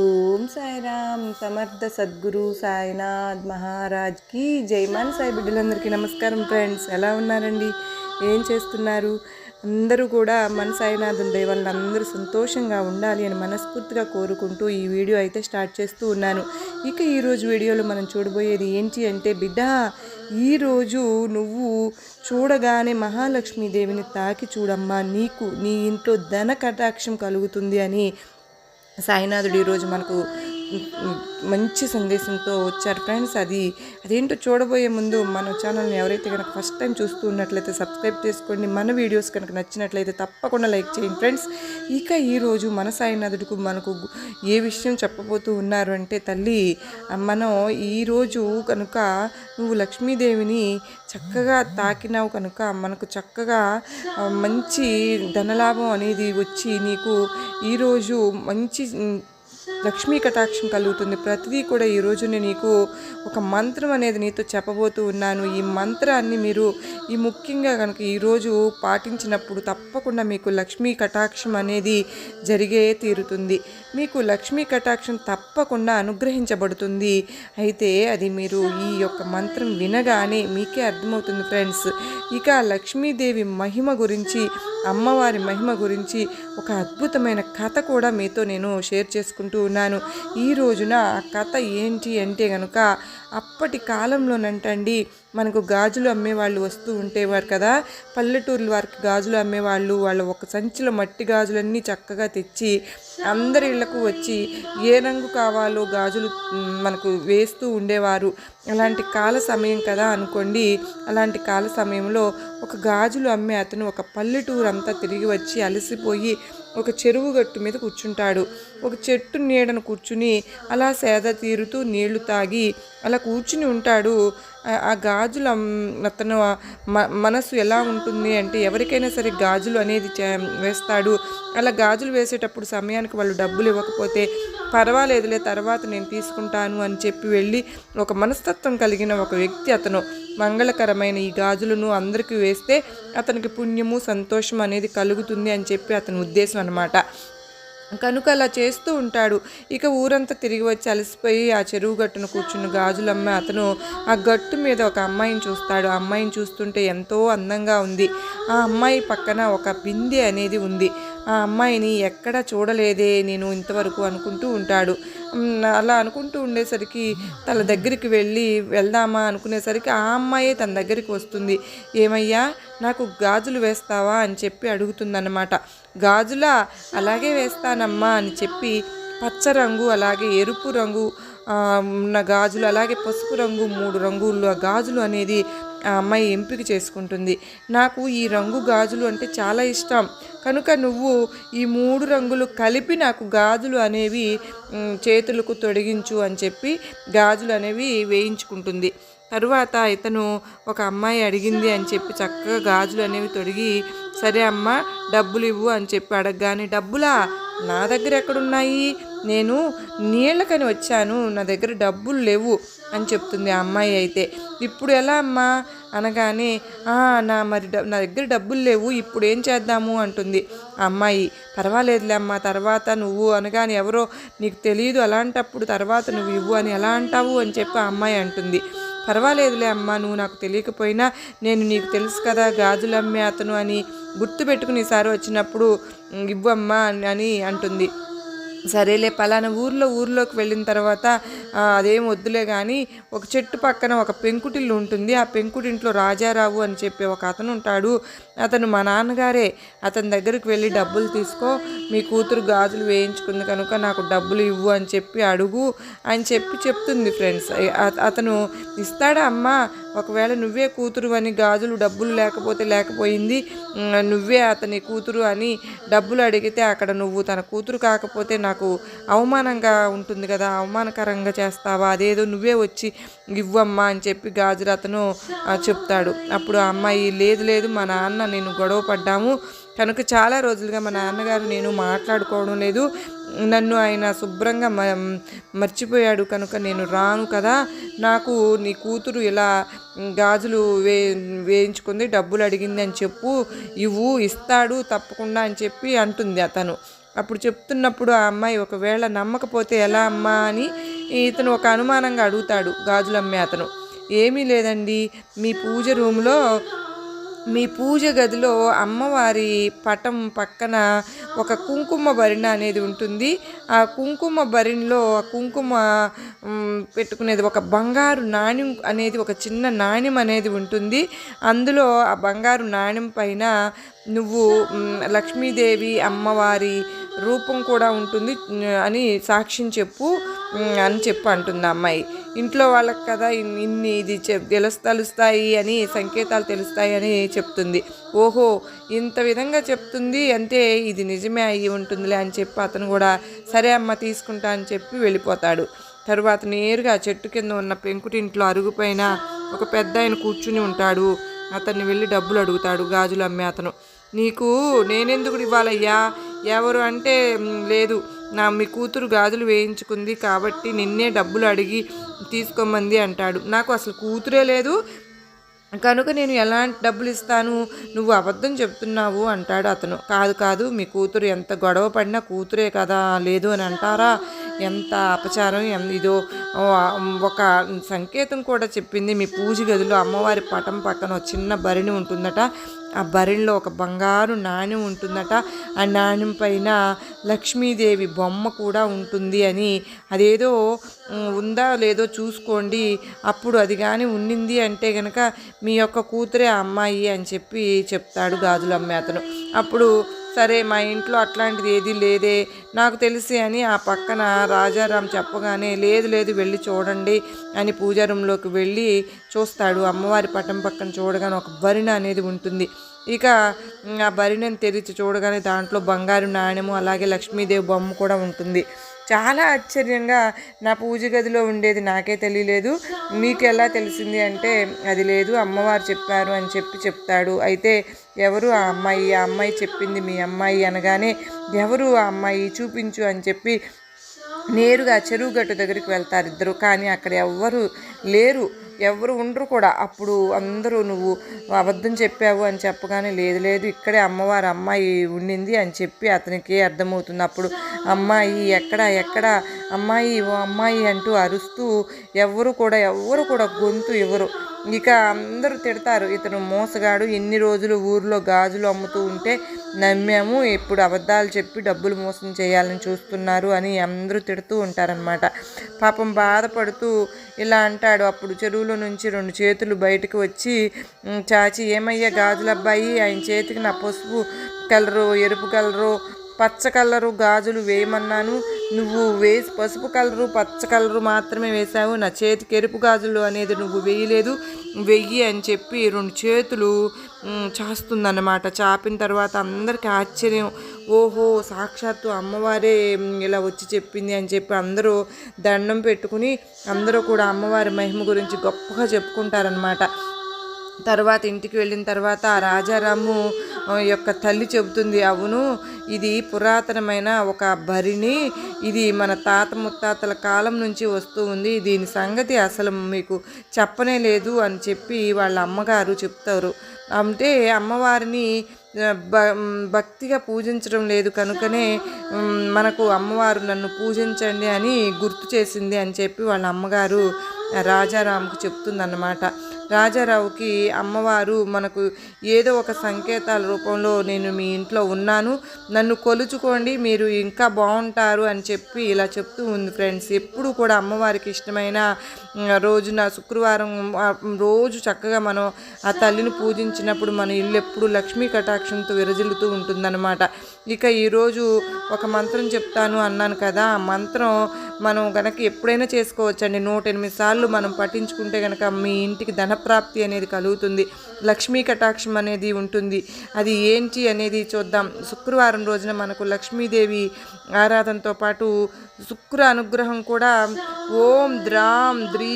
ఓం సాయిరామ్ సమర్థ సద్గురు సాయినాథ్ మహారాజ్కి జై సాయి బిడ్డలందరికీ నమస్కారం ఫ్రెండ్స్. ఎలా ఉన్నారండి? ఏం చేస్తున్నారు? అందరూ కూడా మన సాయినాథుని దయ వల్ల అందరూ సంతోషంగా ఉండాలి అని మనస్ఫూర్తిగా కోరుకుంటూ ఈ వీడియో అయితే స్టార్ట్ చేస్తూ ఉన్నాను. ఇక ఈరోజు వీడియోలో మనం చూడబోయేది ఏంటి అంటే బిడ్డ ఈరోజు నువ్వు చూడగానే మహాలక్ష్మీదేవిని తాకి చూడమ్మా నీకు నీ ఇంట్లో ధన కటాక్షం కలుగుతుంది అని సాయినాథుడు ఈరోజు మనకు మంచి సందేశంతో వచ్చారు. ఫ్రెండ్స్ అది అదేంటో చూడబోయే ముందు మన ఛానల్ని ఎవరైతే కనుక ఫస్ట్ టైం చూస్తూ ఉన్నట్లయితే సబ్స్క్రైబ్ చేసుకోండి. మన వీడియోస్ కనుక నచ్చినట్లయితే తప్పకుండా లైక్ చేయండి. ఫ్రెండ్స్ ఇక ఈరోజు మన సాయినాథుడికి మనకు ఏ విషయం చెప్పబోతూ ఉన్నారు అంటే తల్లి మనం ఈరోజు కనుక నువ్వు లక్ష్మీదేవిని చక్కగా తాకినావు కనుక మనకు చక్కగా మంచి ధనలాభం అనేది వచ్చి నీకు ఈరోజు మంచి లక్ష్మీ కటాక్షం కలుగుతుంది. ప్రతిదీ కూడా ఈరోజు నేను నీకు ఒక మంత్రం అనేది నీతో చెప్పబోతూ ఉన్నాను. ఈ మంత్రాన్ని మీరు ఈ ముఖ్యంగా కనుక ఈరోజు పాటించినప్పుడు తప్పకుండా మీకు లక్ష్మీ కటాక్షం అనేది జరిగే తీరుతుంది. మీకు లక్ష్మీ కటాక్షం తప్పకుండా అనుగ్రహించబడుతుంది. అయితే అది మీరు ఈ యొక్క మంత్రం వినగానే మీకే అర్థమవుతుంది ఫ్రెండ్స్. ఇక లక్ష్మీదేవి మహిమ గురించి అమ్మవారి మహిమ గురించి ఒక అద్భుతమైన కథ కూడా మీతో నేను షేర్ చేసుకుంటూ ఉన్నాను. ఈ రోజున ఆ కథ ఏంటి అంటే కనుక అప్పటి కాలంలోనంటండి మనకు గాజులు అమ్మేవాళ్ళు వస్తూ ఉండేవారు కదా. పల్లెటూర్ల వారికి గాజులు అమ్మేవాళ్ళు వాళ్ళ ఒక సంచిలో మట్టి గాజులన్నీ చక్కగా తెచ్చి అందరి ఇళ్ళకు వచ్చి ఏ రంగు కావాలో గాజులు మనకు వేస్తూ ఉండేవారు. అలాంటి కాల సమయం కదా అనుకోండి. అలాంటి కాల సమయంలో ఒక గాజులు అమ్మే అతను ఒక పల్లెటూరు అంతా తిరిగి వచ్చి అలసిపోయి ఒక చెరువు గట్టు మీద కూర్చుంటాడు. ఒక చెట్టు నీడను కూర్చుని అలా సేద తీరుతూ నీళ్ళు తాగి అలా కూర్చుని ఉంటాడు. ఆ- గాజులు అతను మ- మనసు ఎలా ఉంటుంది అంటే ఎవరికైనా సరే గాజులు అనేది చే- వేస్తాడు. అలా గాజులు వేసేటప్పుడు సమయానికి వాళ్ళు డబ్బులు ఇవ్వకపోతే పర్వాలేదులే తర్వాత నేను తీసుకుంటాను అని చెప్పి వెళ్ళి ఒక మనస్తత్వం కలిగిన ఒక వ్యక్తి అతను మంగళకరమైన ఈ గాజులను అందరికీ వేస్తే అతనికి పుణ్యము సంతోషం అనేది కలుగుతుంది అని చెప్పి అతని ఉద్దేశం అనమాట కనుక అలా చేస్తూ ఉంటాడు. ఇక ఊరంతా తిరిగి వచ్చి అలసిపోయి ఆ చెరువు గట్టును కూర్చున్న గాజులమ్మ అతను ఆ గట్టు మీద ఒక అమ్మాయిని చూస్తాడు. ఆ అమ్మాయిని చూస్తుంటే ఎంతో అందంగా ఉంది. ఆ అమ్మాయి పక్కన ఒక బిందె అనేది ఉంది. ఆ అమ్మాయిని ఎక్కడా చూడలేదే నేను ఇంతవరకు అనుకుంటూ ఉంటాడు. అలా అనుకుంటూ ఉండేసరికి తన దగ్గరికి వెళ్ళి వెళ్దామా అనుకునేసరికి ఆ అమ్మాయే తన దగ్గరికి వస్తుంది. ఏమయ్యా నాకు గాజులు వేస్తావా అని చెప్పి అడుగుతుందన్నమాట. గాజులా అలాగే వేస్తానమ్మా అని చెప్పి పచ్చ రంగు అలాగే ఎరుపు రంగు ఉన్న గాజులు అలాగే పసుపు రంగు మూడు రంగుల్లో గాజులు అనేది ఆ అమ్మాయి ఎంపిక చేసుకుంటుంది. నాకు ఈ రంగు గాజులు అంటే చాలా ఇష్టం. కనుక నువ్వు ఈ మూడు రంగులు కలిపి నాకు గాజులు అనేవి చేతులకు తొడిగించు అని చెప్పి గాజులు అనేవి వేయించుకుంటుంది. తరువాత ఇతను ఒక అమ్మాయి అడిగింది అని చెప్పి చక్కగా గాజులు అనేవి తొడిగి సరే అమ్మ డబ్బులు ఇవ్వు అని చెప్పి అడగగానే డబ్బులా? నా దగ్గర ఎక్కడున్నాయి? నేను నీళ్ళకని వచ్చాను నా దగ్గర డబ్బులు లేవు అని చెప్తుంది ఆ అమ్మాయి అయితే. ఇప్పుడు ఎలా అమ్మా? అనగానే నా మరి నా దగ్గర డబ్బులు లేవు ఇప్పుడు ఏం చేద్దాము? అంటుంది ఆ అమ్మాయి. పర్వాలేదులే అమ్మా తర్వాత నువ్వు అనగానే ఎవరో నీకు తెలియదు అలాంటప్పుడు తర్వాత నువ్వు ఇవ్వు అని ఎలా అంటావు? అని చెప్పి ఆ అమ్మాయి అంటుంది. పర్వాలేదులే అమ్మా నువ్వు నాకు తెలియకపోయినా నేను నీకు తెలుసు కదా గాజులు అమ్మే అతను అని గుర్తు పెట్టుకుని వచ్చినప్పుడు ఇవ్వమ్మా అని అంటుంది. సరేలే పలానా ఊర్లో ఊర్లోకి వెళ్ళిన తర్వాత అదేం వద్దులే కానీ ఒక చెట్టు పక్కన ఒక పెంకుటిల్లు ఉంటుంది. ఆ పెంకుటింట్లో రాజారావు అని చెప్పి ఒక అతను ఉంటాడు. అతను మా నాన్నగారే. అతని దగ్గరికి వెళ్ళి డబ్బులు తీసుకో. మీ కూతురు గాజులు వేయించుకుంది కనుక నాకు డబ్బులు ఇవ్వు అని చెప్పి అడుగు అని చెప్పి చెప్తుంది ఫ్రెండ్స్. అతను ఇస్తాడా అమ్మ? ఒకవేళ నువ్వే కూతురు అని గాజులు డబ్బులు లేకపోతే లేకపోయింది నువ్వే అతని కూతురు అని డబ్బులు అడిగితే అక్కడ నువ్వు తన కూతురు కాకపోతే నాకు అవమానంగా ఉంటుంది కదా అవమానకరంగా చేస్తావా? అదేదో నువ్వే వచ్చి ఇవ్వమ్మా అని చెప్పి గాజులు అతను చెప్తాడు. అప్పుడు ఆ అమ్మాయి లేదు లేదు మా నాన్న నేను గొడవ పడ్డాము. కనుక చాలా రోజులుగా మా నాన్నగారు నేను మాట్లాడుకోవడం లేదు. నన్ను ఆయన శుభ్రంగా మ మర్చిపోయాడు. కనుక నేను రాను కదా. నాకు నీ కూతురు ఇలా గాజులు వే వేయించుకుంది డబ్బులు అడిగింది అని చెప్పు. ఇవ్వు ఇస్తాడు తప్పకుండా అని చెప్పి అంటుంది అతను. అప్పుడు చెప్తున్నప్పుడు ఆ అమ్మాయి ఒకవేళ నమ్మకపోతే ఎలా అమ్మా అని ఇతను ఒక అనుమానంగా అడుగుతాడు గాజులు అమ్మే అతను. ఏమీ లేదండి. మీ పూజ రూమ్లో మీ పూజ గదిలో అమ్మవారి పటం పక్కన ఒక కుంకుమ భరిణ అనేది ఉంటుంది. ఆ కుంకుమ భరిణలో ఆ కుంకుమ పెట్టుకునేది ఒక బంగారు నాణ్యం అనేది ఒక చిన్న నాణ్యం అనేది ఉంటుంది. అందులో ఆ బంగారు నాణ్యం పైన నువ్వు లక్ష్మీదేవి అమ్మవారి రూపం కూడా ఉంటుంది అని సాక్ష్యం చెప్పు. అని చెప్పి అంటుంది అమ్మాయి. ఇంట్లో వాళ్ళకి కదా ఇన్ని ఇది చె- అని సంకేతాలు తెలుస్తాయి అని చెప్తుంది. ఓహో ఇంత విధంగా చెప్తుంది అంటే ఇది నిజమే అయ్యి ఉంటుందిలే అని చెప్పి అతను కూడా సరే అమ్మ తీసుకుంటా అని చెప్పి వెళ్ళిపోతాడు. తరువాత నేరుగా చెట్టు కింద ఉన్న పెంకుటింట్లో అరుగుపైన ఒక పెద్ద ఆయన కూర్చుని ఉంటాడు. అతన్ని వెళ్ళి డబ్బులు అడుగుతాడు గాజులు అమ్మే అతను. నీకు నేనెందుకు ఇవ్వాలయ్యా? ఎవరు అంటే లేదు. నా మీ కూతురు గాజులు వేయించుకుంది కాబట్టి నిన్నే డబ్బులు అడిగి తీసుకోమంది అంటాడు. నాకు అసలు కూతురే లేదు. కనుక నేను ఎలాంటి డబ్బులు ఇస్తాను? నువ్వు అబద్ధం చెప్తున్నావు అంటాడు అతను. కాదు కాదు మీ కూతురు ఎంత గొడవ పడినా కూతురే కదా లేదు అని అంటారా? ఎంత అపచారం ఎం- ఇదో ఒక సంకేతం కూడా చెప్పింది మీ పూజ గదిలో. అమ్మవారి పటం పక్కన చిన్న భరిణి ఉంటుందట. ఆ భరిణిలో ఒక బంగారు నాణ్యం ఉంటుందట. ఆ నాణ్యం పైన లక్ష్మీదేవి బొమ్మ కూడా ఉంటుంది అని అదేదో ఉందా లేదో చూసుకోండి. అప్పుడు అది కానీ ఉండింది అంటే కనుక మీ యొక్క కూతురే ఆ అమ్మాయి అని చెప్పి చెప్తాడు గాజులు అమ్మే అతను. అప్పుడు సరే మా ఇంట్లో అట్లాంటిది ఏది లేదే. నాకు తెలిసి అని ఆ పక్కన రాజారాం చెప్పగానే లేదు లేదు వెళ్ళి చూడండి అని పూజా రూమ్లోకి వెళ్ళి చూస్తాడు. అమ్మవారి పటం పక్కన చూడగానే ఒక భరిణ అనేది ఉంటుంది. ఇక ఆ భరిణని తెరిచి చూడగానే దాంట్లో బంగారు నాణ్యము అలాగే లక్ష్మీదేవి బొమ్మ కూడా ఉంటుంది. చాలా ఆశ్చర్యంగా నా పూజ గదిలో ఉండేది నాకే తెలియలేదు. మీకు ఎలా తెలిసింది అంటే అది లేదు అమ్మవారు చెప్పారు అని చెప్పి చెప్తాడు. అయితే ఎవరు ఆ అమ్మాయి ఆ అమ్మాయి చెప్పింది మీ అమ్మాయి అనగానే ఎవరు ఆ అమ్మాయి చూపించు అని చెప్పి నేరుగా చెరువు గట్టు దగ్గరికి వెళ్తారు ఇద్దరు. కానీ అక్కడ ఎవ్వరు లేరు. ఎవరు ఉండరు కూడా. అప్పుడు అందరూ నువ్వు అబద్ధం చెప్పావు అని చెప్పగానే లేదు లేదు ఇక్కడే అమ్మవారు అమ్మాయి ఉండింది అని చెప్పి అతనికి అర్థమవుతుంది. అప్పుడు అమ్మాయి ఎక్కడ ఎక్కడ? అమ్మాయి ఓ అమ్మాయి అంటూ అరుస్తూ ఎవరు కూడా ఎవరు కూడా గొంతు ఇవ్వరు. ఇక అందరూ తిడతారు ఇతను మోసగాడు ఎన్ని రోజులు ఊర్లో గాజులు అమ్ముతూ ఉంటే నమ్మాము ఇప్పుడు అబద్ధాలు చెప్పి డబ్బులు మోసం చేయాలని చూస్తున్నారు అని అందరూ తిడుతూ ఉంటారనమాట పాపం బాధపడుతూ ఇలా అంటాడు. అప్పుడు చెరువులో నుంచి రెండు చేతులు బయటకు వచ్చి చాచి ఏమయ్యా గాజులు అబ్బాయి ఆయన చేతికి నా పసుపు కలరు ఎరుపు కలరు పచ్చ కలరు గాజులు వేయమన్నాను. నువ్వు వేసి పసుపు కలరు పచ్చ కలరు మాత్రమే వేసావు నా చేతికి ఎరుపు గాజులు అనేది నువ్వు వేయలేదు. వెయ్యి అని చెప్పి రెండు చేతులు చాస్తుందన్నమాట. చాపిన తర్వాత అందరికీ ఆశ్చర్యం. ఓహో సాక్షాత్తు అమ్మవారే ఇలా వచ్చి చెప్పింది అని చెప్పి అందరూ దండం పెట్టుకుని అందరూ కూడా అమ్మవారి మహిమ గురించి గొప్పగా చెప్పుకుంటారనమాట తర్వాత ఇంటికి వెళ్ళిన తర్వాత ఆ రాజారాము యొక్క తల్లి చెబుతుంది అవును ఇది పురాతనమైన ఒక భరిణి ఇది మన తాత ముత్తాతల కాలం నుంచి వస్తూ ఉంది. దీని సంగతి అసలు మీకు చెప్పనే లేదు అని చెప్పి వాళ్ళ అమ్మగారు చెప్తారు. అంటే అమ్మవారిని భ భక్తిగా పూజించడం లేదు కనుకనే మనకు అమ్మవారు నన్ను పూజించండి అని గుర్తు చేసింది అని చెప్పి వాళ్ళ అమ్మగారు రాజారాంకు చెప్తుందన్నమాట. రాజారావుకి అమ్మవారు మనకు ఏదో ఒక సంకేతాల రూపంలో నేను మీ ఇంట్లో ఉన్నాను. నన్ను కొలుచుకోండి మీరు ఇంకా బాగుంటారు అని చెప్పి ఇలా చెప్తూ ఉంది ఫ్రెండ్స్. ఎప్పుడు కూడా అమ్మవారికి ఇష్టమైన రోజున శుక్రవారం రోజు చక్కగా మనం ఆ తల్లిని పూజించినప్పుడు మన ఇల్లు ఎప్పుడు లక్ష్మీ కటాక్షంతో విరజిల్లుతూ ఉంటుందన్నమాట. ఇక ఈరోజు ఒక మంత్రం చెప్తాను అన్నాను కదా ఆ మంత్రం మనం గనక ఎప్పుడైనా చేసుకోవచ్చండి. నూట ఎనిమిది సార్లు మనం పఠించుకుంటే గనక మీ ఇంటికి ధనప్రాప్తి అనేది కలుగుతుంది. లక్ష్మీ కటాక్షం అనేది ఉంటుంది. అది ఏంటి అనేది చూద్దాం. శుక్రవారం రోజున మనకు లక్ష్మీదేవి ఆరాధనతో పాటు శుక్ర అనుగ్రహం కూడా ఓం ద్రాం ద్రీ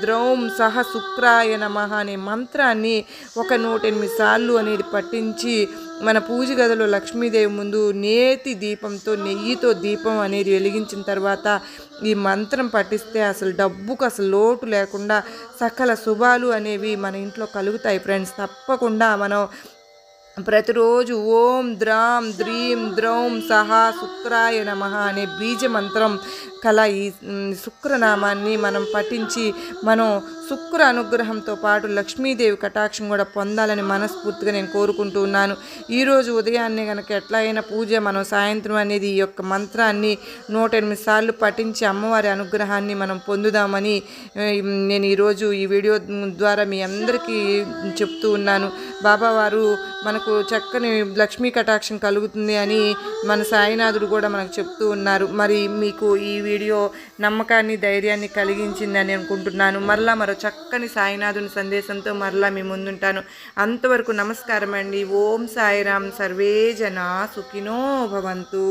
ద్రౌం సహ శుక్రాయ నమ అనే మంత్రాన్ని ఒక నూట ఎనిమిది సార్లు అనేది పట్టించి మన పూజ గదిలో లక్ష్మీదేవి ముందు నేతి దీపంతో నెయ్యితో దీపం అనేది వెలిగించిన తర్వాత ఈ మంత్రం పఠిస్తే అసలు డబ్బుకు అసలు లోటు లేకుండా సకల శుభాలు అనేవి మన ఇంట్లో కలుగుతాయి ఫ్రెండ్స్. తప్పకుండా మనం ప్రతిరోజు ఓం ద్రాం ద్రీం ద్రౌం సహా శుక్రాయ నమ అనే బీజ మంత్రం కల ఈ శుక్రనామాన్ని మనం పఠించి మనం శుక్ర అనుగ్రహంతో పాటు లక్ష్మీదేవి కటాక్షం కూడా పొందాలని మనస్ఫూర్తిగా నేను కోరుకుంటూ ఉన్నాను. ఈరోజు ఉదయాన్నే కనుక ఎట్లా అయినా పూజ మనం సాయంత్రం అనేది ఈ యొక్క మంత్రాన్ని నూట ఎనిమిది సార్లు పఠించి అమ్మవారి అనుగ్రహాన్ని మనం పొందుదామని నేను ఈరోజు ఈ వీడియో ద్వారా మీ అందరికీ చెప్తూ ఉన్నాను. బాబావారు మనకు చక్కని లక్ష్మీ కటాక్షం కలుగుతుంది అని మన సాయినాథుడు కూడా మనకు చెప్తూ ఉన్నారు. మరి మీకు ఈ వీడియో నమ్మకాన్ని ధైర్యాన్ని కలిగించిందని అనుకుంటున్నాను. మరలా మరో చక్కని సాయినాథుని సందేశంతో మరలా మీ ముందుంటాను. అంతవరకు నమస్కారం అండి. ఓం సాయిరామ్. సర్వే జనా సుఖినో భవంతు.